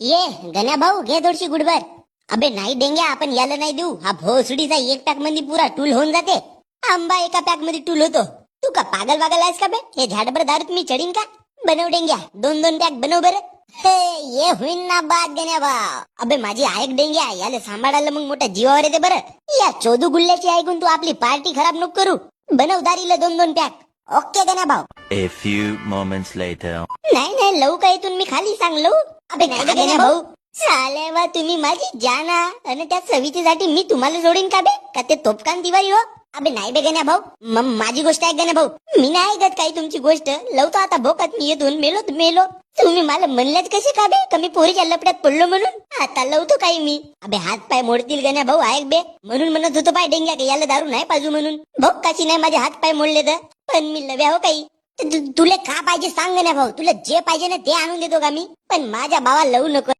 ये गण्या भाऊ घे थोडीशी गुडभर. अबे नाही डेंग्या आपण याला नाही देऊ. हा भोसडीचा एक पॅकमध्ये पुरा टूल होऊन जाते. आंबा एका पॅकमध्ये टूल होतो. तू का पागल वागल आहेस का बे? हे झाडभर दारूत मी चढीन का? बनव डेंग्या. दोन दोन पॅक बनव बरं. हे ये होईन ना बाद गण्या भाऊ. अबे माझी ऐक डेंग्या. याला सांभाळायला मग मोठा जीवावर येते बरं. या चोदू गुल्ल्याची ऐकून तू आपली पार्टी खराब नको करू. बनव दारीला दोन दोन पॅक. ओके गण्या भाऊ. A few moments later. नाही नाही लवू का इथून? मी खाली सांग लवू अबे नाही भाऊ. साले वा तुम्ही माझी जाना. आणि त्या सवितीसाठी मी तुम्हाला जोडीन का बे? का ते तोपकान दिवाळी हो? अबे नाही बे गण्या भाऊ. माझी गोष्ट आहे गण्या भाऊ. मी नाही ऐकत काही तुमची गोष्ट. लवतो आता भोकात मी येतून मेलो मेलो. तुम्ही मला म्हणलेच कसे का बे? कमी पोरीच्या लपड्यात पडलो म्हणून? आता लवतो काही मी. अबे हात पाय मोडतील गण्या भाऊ. ऐक बे. म्हणून म्हणत होतो पाय डेंग्या की याला दारू नाही पाजू म्हणून. भोकाची नाही माझे हात पाय मोडले तर? पण मी लव्या हो काही. तुला का पाहिजे सांग ना भाऊ. तुला जे पाहिजे ना ते आणून देतो का मी? पण माझ्या भावा लवू नको.